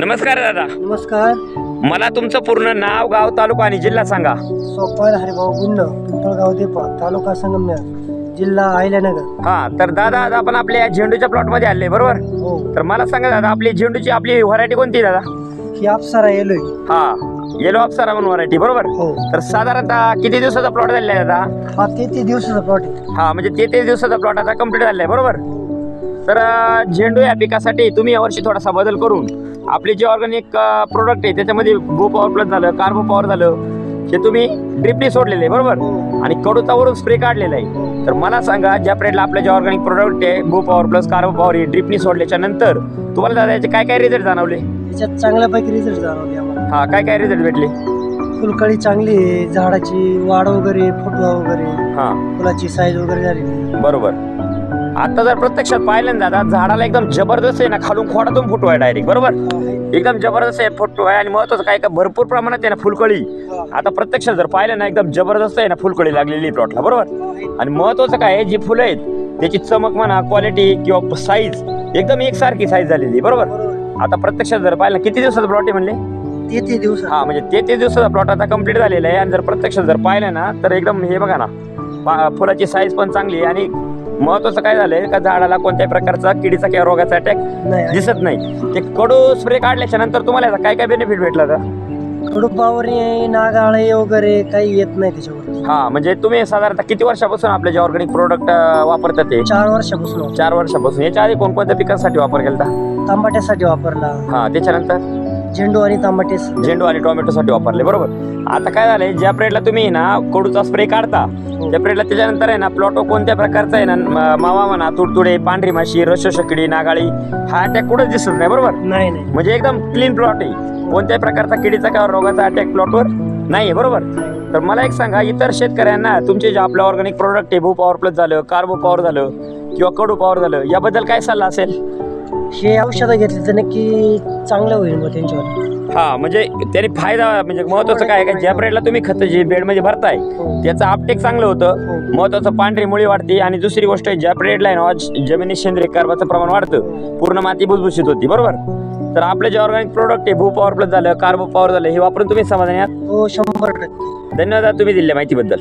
नमस्कार दादा. नमस्कार. मला तुमचं पूर्ण नाव गाव तालुका आणि जिल्हा सांगा. सोपाल हरिभाऊ गुंड पिंपळगाव देपा तालुका संगमनेर जिल्हा अहिल्यानगर. हा तर दादा आज आपण आपल्या या झेंडूच्या प्लॉटमध्ये आले बरोबर? हो. तर मला सांगा दादा आपली झेंडूची आपली व्हरायटी कोणती दादा? ही अप्सरा येलोय हा येलो अप्सरा म्हणून व्हरायटी बरोबर? हो. तर साधारणतः किती दिवसाचा प्लॉट झालेला आहे दादा? हा तेहतीस दिवसाचा प्लॉट आहे. हा म्हणजे तेहतीस दिवसाचा प्लॉट आता कंप्लीट झालेला आहे बरोबर? तर झेंडू या पिकासाठी तुम्ही यावर्षी थोडासा बदल करून आपले जे ऑर्गॅनिक प्रोडक्ट आहे त्याच्यामध्ये गो पॉवर प्लस झालं कार्बो पॉवर झालं हे तुम्ही ड्रिपली सोडलेले आहे बरोबर? हो. आणि कडूचा वरून स्प्रे काढलेला आहे. तर मला सांगा ज्या प्रेडला आपले जे ऑर्गॅनिक प्रोडक्ट आहे go power plus carbo power हे ड्रिपनी सोडल्याच्या नंतर तुम्हाला दादा याचे काय काय रिझल्ट जाणवले? त्याच्यात चांगल्यापैकी रिझल्ट जाणवले आम्हाला. हा काय काय रिझल्ट भेटले? फुलकळी चांगली आहे झाडाची वाढ वगैरे फुटवा वगैरे हा. फुलाची साईज वगैरे झाली. बरोबर. आता जर प्रत्यक्षात पाहिलं ना दादा झाडाला एकदम जबरदस्त आहे ना खालून खोडातून आहे डायरेक्ट बरोबर? एकदम जबरदस्त आहे फोटो आहे आणि महत्वाचं काय का भरपूर प्रमाणात आहे ना फुलकळी. आता प्रत्यक्षात जर पाहिलं ना एकदम जबरदस्त आहे ना फुलकळी लागलेली प्लॉटला बरोबर? आणि महत्वाचं काय आहे, जी फुलं आहेत त्याची चमक म्हणा क्वालिटी किंवा साईज एकदम एकसारखी साईज झालेली आहे, बरोबर? आता प्रत्यक्षात जर पाहिलं किती दिवसाचा प्लॉट आहे म्हणले? तेहतीस दिवस हा म्हणजे ते ते दिवसाचा प्लॉट आता कंप्लीट झालेला आहे आणि जर प्रत्यक्षात जर पाहिलं ना तर एकदम हे बघा ना फुलाची साईज पण चांगली आहे आणि महत्वाचं काय झालंय? का झाडाला कोणत्याही प्रकारचा किडीचा किंवा रोगाचा अटॅक दिसत नाही. ते कडू स्प्रे काढल्याच्या नंतर तुम्हाला याचा काय काय बेनिफिट भेटला का कडुपावरी नागाळे वगैरे काही येत नाही त्याच्यावरती. हा म्हणजे तुम्ही साधारणतः किती वर्षापासून आपले जे ऑर्गॅनिक प्रोडक्ट वापरतात ते? चार वर्षापासून. चार वर्षापासून. याच्या आधी कोणकोणत्या पिकांसाठी वापर केला तांबाट्यासाठी वापरला. हा त्याच्यानंतर? झेंडू आणि तांबाटेस झेंडू आणि टोमॅटोसाठी वापरले बरोबर. आता काय झालंय ज्या प्रेडला तुम्ही ना कडूचा स्प्रे काढता त्या प्रेडला त्याच्यानंतर आहे ना प्लॉटो कोणत्या प्रकारचा आहे ना म- मावा म्हणा तुडतुडे पांढरी माशी रशोशकडी नागाळी हा अटॅक कुठंच दिसत नाही बरोबर. नाही नाही. म्हणजे एकदम क्लीन प्लॉट आहे. कोणत्याही प्रकारचा किडीचा किंवा रोगाचा अटॅक प्लॉटवर नाही बरोबर. तर मला एक सांगा इतर शेतकऱ्यांना तुमचे जे आपलं ऑर्गॅनिक प्रोडक्ट आहे भू पॉवर प्लस झालं कार्बो पॉवर झालं किंवा कडू पॉवर झालं याबद्दल काय सल्ला असेल? हे औषधं घेतली तर नक्की चांगलं होईल मग त्यांच्यावर. हा म्हणजे त्याने फायदा म्हणजे महत्वाचं काय आहे का ज्या प्रेडला तुम्ही खत जी बेडमध्ये भरताय हो. त्याचं आपटेक चांगलं होतं. महत्वाचं पांढरी मुळी वाढते आणि दुसरी गोष्ट ज्या प्रेडला आहे ना जमिनीत सेंद्रिय कार्बाचं प्रमाण वाढतं. पूर्ण माती भुसभुशीत होती बरोबर? तर आपले जे ऑर्गॅनिक प्रोडक्ट आहे भू पॉवर प्लस झालं कार्बो पॉवर झालं हे वापरून तुम्ही समाधानी आहात? हो शंभर टक्के. धन्यवाद तुम्ही दिल्या माहितीबद्दल.